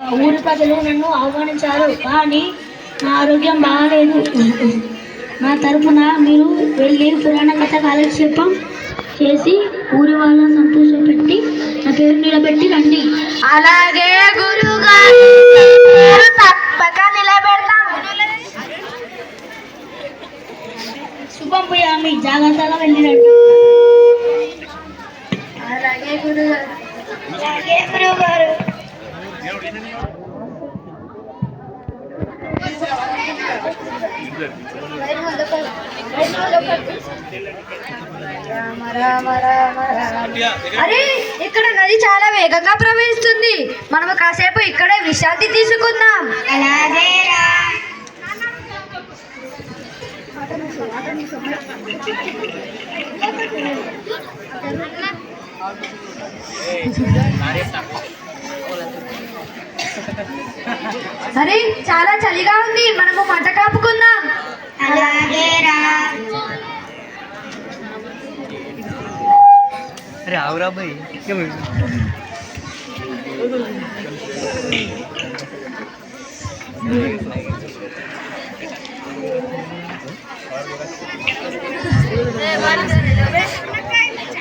ఊరి ప్రజలు నన్ను ఆహ్వానించారు కానీ నా ఆరోగ్యం బాగాలేదు. నా తరపున మీరు వెళ్ళి పురాణ కథ కాలక్షేపం చేసి ఊరి వాళ్ళని సంతోషపెట్టి నా పేరు నిలబెట్టి రండి. అలాగే గురుగారు తప్పక నిలబెడతాం. శుభం పోయామి జాగ్రత్తగా వెళ్ళి రండి అలాగే గురుగారు. అలాగే గురుగారు. అరే ఇక్కడ నది చాలా వేగంగా ప్రవహిస్తుంది. మనము కాసేపు ఇక్కడే విశ్రాంతి తీసుకుందాం. అలాగే అరే అరే చాలా చలిగా ఉంది. మనము మంట కాపుకుందాం.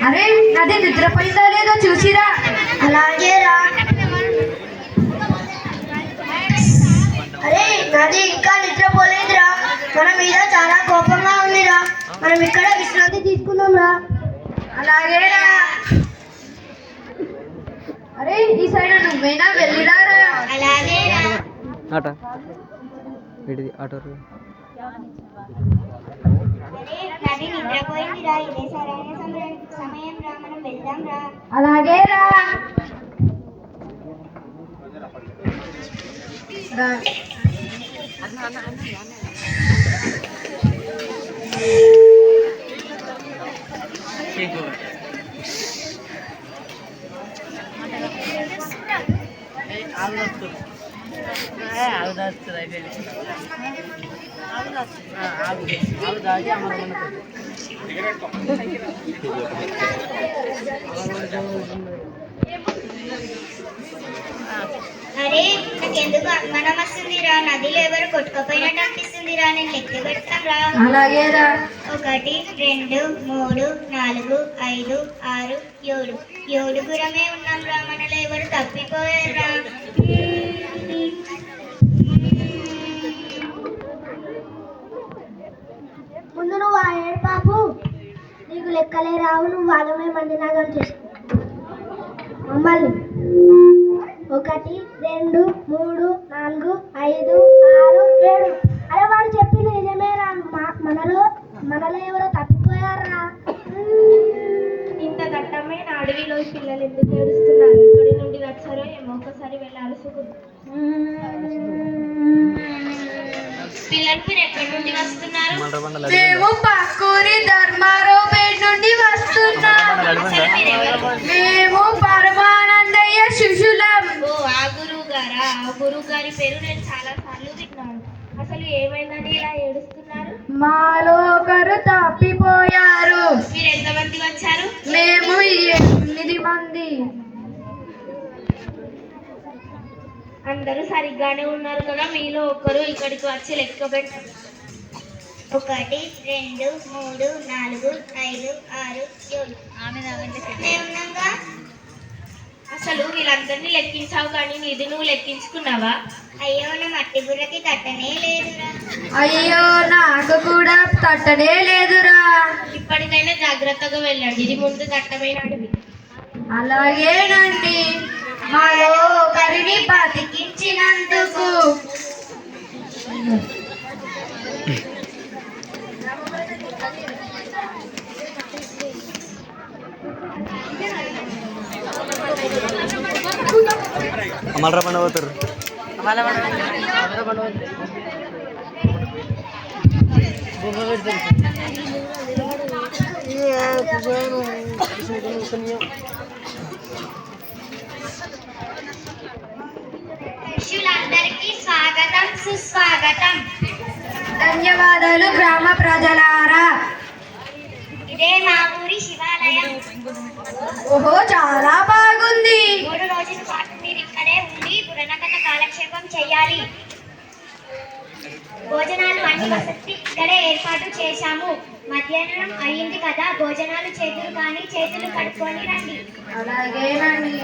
అరే అదే నిద్రపోయిందా లేదో చూసిరా. నది ఇంకా నిద్రపోలేదురా. మన మీద చాలా కోపంగా ఉందిరా. మనం ఇక్కడ విశ్రాంతి తీసుకుందాం రా అలాగే అరే ఈ సైడ్ నువ్వేనా వెళ్ళిరా అలాగే రా ఆట వీటిది ఆటో నది నిద్రపోయిందిరా. ఇదే సరైన సమయం సమయం రా. మనం వెళ్దాం రా అలాగే రా అరే నాకెందుకు అనుమానం వస్తుందిరా? నదిలో ఎవరు కొట్టుకపోయినట్టు అనిపిస్తుందిరా? నేను లెక్క పెడతాంరా అలాగే రా ఒకటి రెండు మూడు నాలుగు ఐదు ఆరు ఏడు. ఏడుగురమే ఉన్నాం రా మనలో ఎవరు తప్పిపోయారా ముందు నువ్వు ఆ ఏడు పాపు నీకు లెక్కలే రావు. నువ్వు వాళ్ళమే మంది నాగం చేసుకో మమ్మల్ని. ఒకటి రెండు మూడు నాలుగు ఐదు ఆరు ఏడు. అరే వాడు చెప్పింది నిజమేరా మా- మనలో మనలో ఎవరో తప్పిపోయారా? ఇంత దట్టమైన అడవిలో పిల్లలు ఎందుకు ఏడుస్తున్నారు? ఇక్కడి నుండి వచ్చారో ఏమో ఒకసారి వెళ్ళి అలసుకుందాం పిల్లలు మీరు ఎక్కడి నుండి వస్తున్నారు? మేము పక్కూరి ధర్మారావుపేట నుండి వస్తున్నాం. అసలు మీరు ఎవరు? మేము పరమానందయ్య శిష్యులం ఓ ఆ గురువు గారా ఆ గురువు గారి పేరు నేను చాలా సార్లు విన్నాను. అసలు ఏమైందని ఇలా ఏడుస్తున్నారు? మాలో ఒకరు తప్పిపోయారు. మీరు ఎంతమంది వచ్చారు? మేము ఎనిమిది మంది. అందరూ సరిగ్గానే ఉన్నారు కదా? మీలో ఒకరు ఇక్కడికి వచ్చి లెక్క ఒకటి రెండు మూడు నాలుగు ఐదు ఆరు ఏడు. మేమున్నాగా? అసలు వీళ్ళందరినీ లెక్కించావు కానీ నీది నువ్వు లెక్కించుకున్నావా? అయ్యో నా మట్టి బుర్రకి తట్టనే లేదురా. అయ్యో నాకు కూడా తట్టనే లేదురా. ఇప్పటికైనా జాగ్రత్తగా వెళ్ళండి ఇది ముందు దట్టమైన అడవి అలాగేనండి. మాలో ఒకరిని బతికించినందుకు మళ్ళీ బండ పోతారు. శిష్యులందరికీ స్వాగతం సుస్వాగతం. ధన్యవాదాలు గ్రామ ప్రజలారా. ఇదే మా ఊరి శివాలయం. ఓహో చాలా బాగుంది. మూడు రోజుల కాలక్షేపం చేయాలి. భోజనాలు అన్ని వసతి ఇక్కడే ఏర్పాటు చేశాము. మధ్యాహ్నం అయ్యింది కదా భోజనాలు చేతులు కానీ చేతులు కడుక్కొని రండి. అలాగేనండి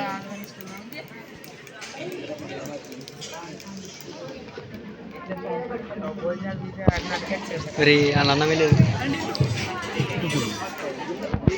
మరి అన్నమే లేదు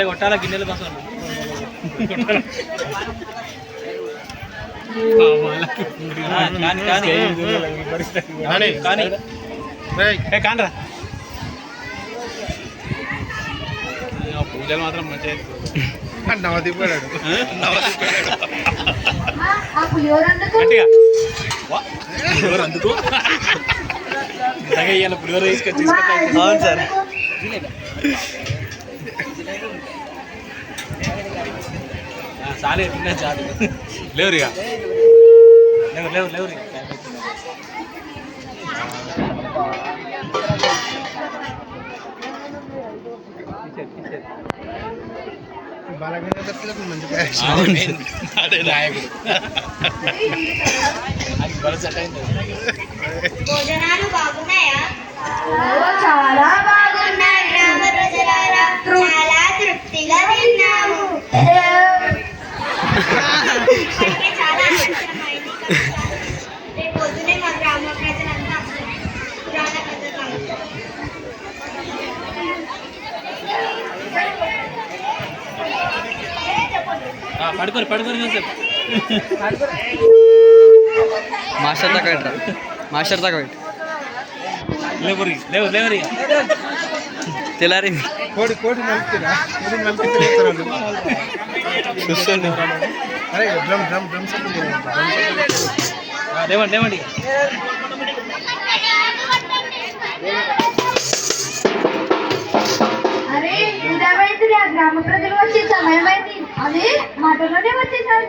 గిన్నెలు కొట్టాలా? గిన్నెలు కోసం కానీ కానీ. కానరా. పూజలు మాత్రం మంచిగా పులిహోర అందుకు? పులిహోర తీసుకొచ్చి అవును సార్. చాలే తిన్నా చాలు లేవురు ఇక లేవు లేవు లేవు అదే నాయకుడు అది భరోసా చెప్పు మాస్టర్ దాకా పెట్టరా మాస్టర్ దాకా పెట్టు లేవురి లేవు లేవురి తెల్లారింది కోడి కోడి నలుపుతున్నా కోడి నలుపుతున్నారు చూస్తుండే అరే డ్రమ్ డ్రమ్ డ్రమ్ సెట్ లేవండి లేవండి అరే ఇదేమైంది ఆ గ్రామ ప్రజలు వచ్చే సమయం అయింది అది మాటలోనే వచ్చేసారు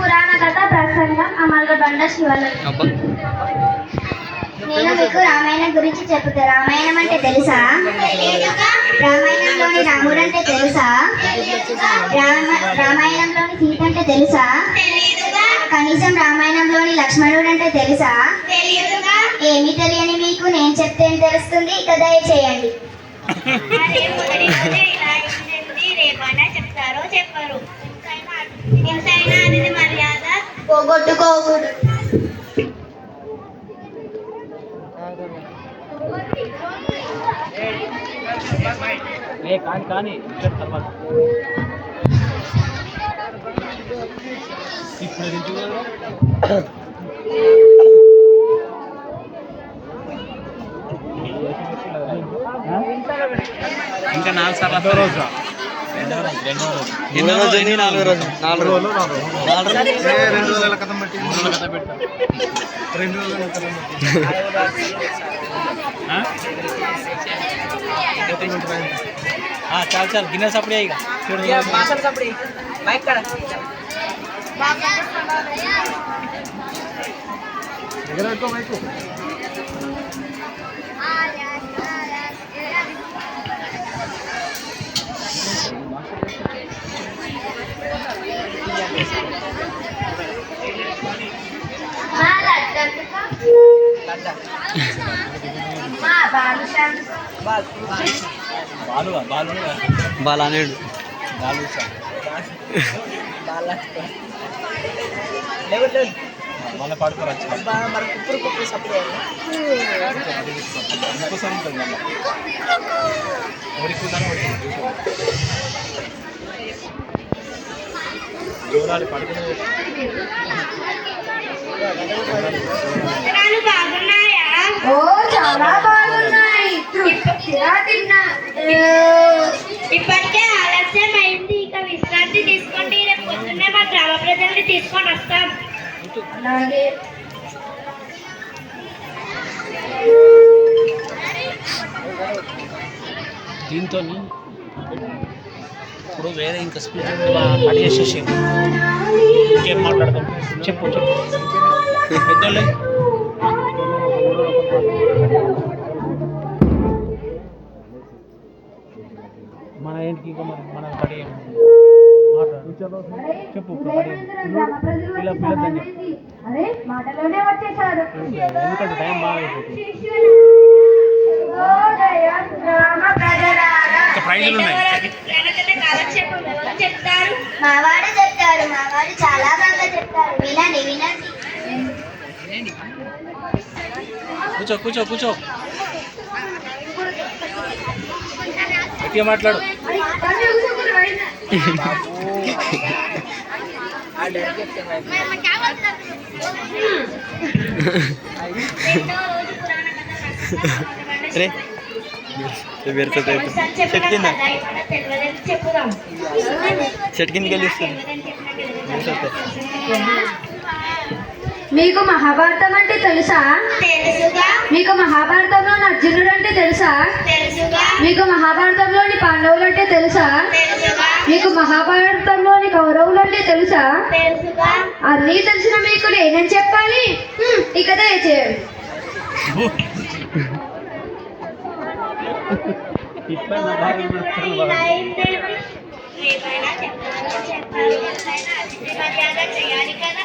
పురాణ కథ ప్రసంగం అమలుగొండ నేను మీకు రామాయణం గురించి చెప్తా రామాయణం అంటే తెలుసా? రామాయణంలోని రాముడు అంటే తెలుసా? రామ- రామాయణంలోని సీత అంటే తెలుసా? కనీసం రామాయణంలోని లక్ష్మణుడు అంటే తెలుసా? ఏమీ తెలియని మీకు నేను చెప్తే తెలుస్తుంది? ఇక దయచేయండి. చెప్తారో చెప్పరు అనేది మర్యాద పోగొట్టుకోకూడదు కానీ కానీ ఇప్పుడు తింటూ కదా ఇంకా నాలుగు సార్లు రెండో రోజు. రెండో రోజు రెండో రోజు ఎన్నో రోజు ఉంది నాలుగో రోజు నాలుగు రోజులు. నాలుగు రోజులు? రెండు రోజుల కథం బట్టి కథ పెట్టా రెండు రోజుల కథం? ఆ, చాలు చాలు. గిన్నె సప్పుడే ఇక. దగ్గర మైకు? బాలానేడు బాలు మళ్ళీ పాడుకోరు ఇంకోసారి ఉంటుంది మళ్ళీ ఎవరికి జోరాలు పడుకునే ఓ చాలా బాగున్నాయి. తృప్తిగా తిన్నా. ఇప్పటికే ఆలస్యం అయింది ఇక విశ్రాంతి తీసుకోండి. రేపు పొద్దున్నే మా గ్రామ ప్రజల్ని తీసుకొని వస్తాం. అలాగే. దీంతో ఇప్పుడు వేరే ఇంకా స్పీచ్ చేసేసి ఇంకేం మాట్లాడదాం చెప్పు చెప్పు. పెద్దోళ్ళే. మన ఏంటికి ఇంకా మన కడి మాట్లాడు. చెప్పు పిల్ల వచ్చేసారు. ఎందుకంటే టైం బాగా ప్రైజులు ఉన్నాయి. చెప్తారు? మావాడు చెప్తారు మావాడు చాలా బాగా చెప్తారు వినండి వినండి. కూర్చో కూర్చో కూర్చో. గట్టిగా మాట్లాడు. రే చెట్టు కింద? చెట్టు కిందకి వెళ్ళి మీకు మహాభారతం అంటే తెలుసా? తెలుసుగా. మీకు మహాభారతంలో అర్జునుడు అంటే తెలుసా? తెలుసుగా. మీకు మహాభారతంలోని పాండవులు అంటే తెలుసా? తెలుసుగా. మీకు మహాభారతంలోని కౌరవులు అంటే తెలుసా? తెలుసుగా. అన్నీ తెలిసిన మీకు నేనేం చెప్పాలి? ఇక దయచేయండి. ఏమైనా చెప్పాలి చెప్పాలి ఎంతైనా అతిథి మర్యాద చేయాలి కదా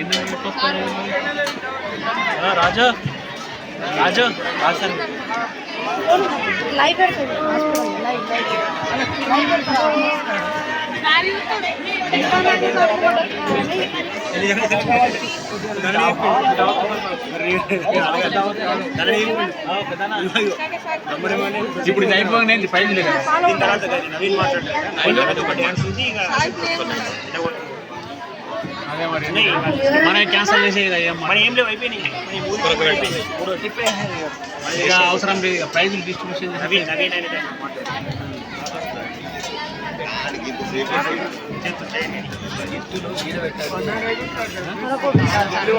రోజు అయితే ఏమంటాడు ఇంకా తెలిసిన వాళ్ళు తెలియని వాళ్ళకి చెప్తాడు. అదే కదా లాస్ట్ ఏమో రాజు తెలుసు నిన్ను చెప్పొస్తాను రాజా రాజా రాజా ఇప్పుడు ఇది అయిపోగానే ఇది పైన లేదు అదే మరి మనం క్యాన్సల్ చేసే మనం ఏం లేవు అయిపోయినాయి. ఇక అవసరం లేదు ప్రైజులు డిస్ట్రిబ్యూషన్ పడుకోరు ఇక తొందరగా ఓ,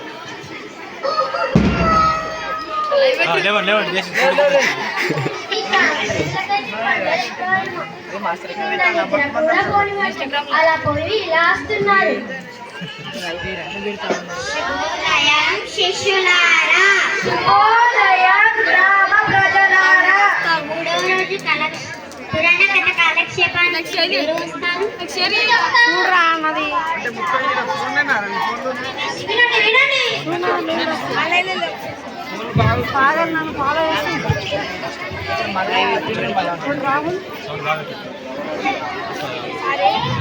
లేవండి లేవండి చేసి అలా పోయి ఇలా వస్తున్నారు శుభోదయం శిష్యులారా శుభోదయం గ్రామ ప్రజలారా మూడవ రోజు కల పురాణ కథ కాలక్షేపానికి ఎవరు వస్తారు వినండి వినండి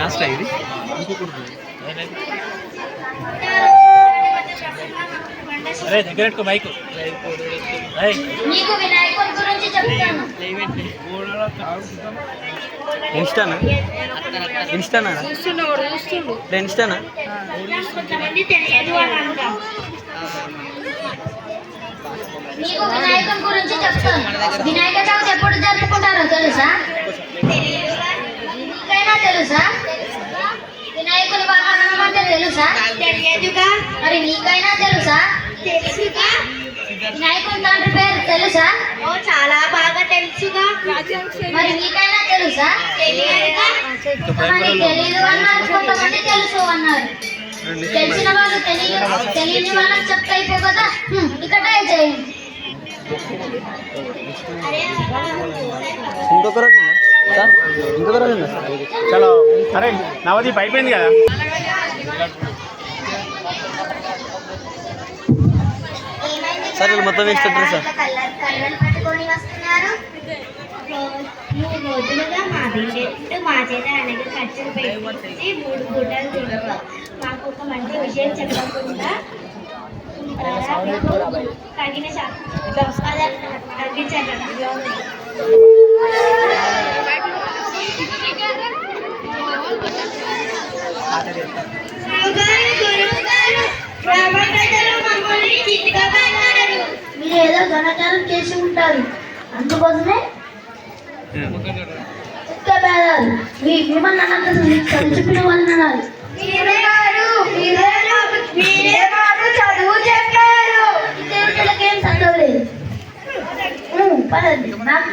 లాస్ట్ ఇది అరే దగ్గర పెట్టుకో మైక్ నీకు వినాయకుడి గురించి చెప్తాను ఇన్స్టానా? ఇన్స్టానా? ఇన్స్టానా వినాయకుడి గురించి చెప్తాను వినాయక చవితి ఎప్పుడు జరుపుకుంటారో తెలుసా తెలుసా వినాయకుని వాహనం అంటే తెలుసా తెలియదుగా మరి నీకైనా తెలుసా? తెలుసుగా? వినాయకుని తండ్రి పేరు తెలుసా? ఓ చాలా బాగా తెలుసుగా. మరి నీకైనా తెలుసా? తెలియదుగా మరి తెలియదు అన్నారు కొంతమంది తెలుసు అన్నారు. తెలిసిన వాళ్ళు తెలియదు తెలియని వాళ్ళకి చెప్తే అయిపో కదా? హ్మ్, ఇక్కడ ట్రై చేయండి ఇంకొక రోజు ఇంకొక రోజు చలో అరే నవదీప్ అయిపోయింది కదా? సార్. వీళ్ళు మొత్తం వేస్తారు సార్ రోజులుగా మా చేత అలాగే ఖర్చులు పెట్టి మూడు గుడ్డలు మాకు ఒక మంచి విషయం చెప్పకుండా తగ్గించండి. మీరు ఏదో ఘనకారం చేసి ఉంటారు. అందుకోసమే కుక్క బేదాలు మీ మిమ్మల్ని అనంత చెప్పిన వాళ్ళని అనాలి. మీరే గారు మీరే మీరే మాకు చదువు చెప్పారు. విద్యార్థులకేం చదవలేదు పదండి. నాకు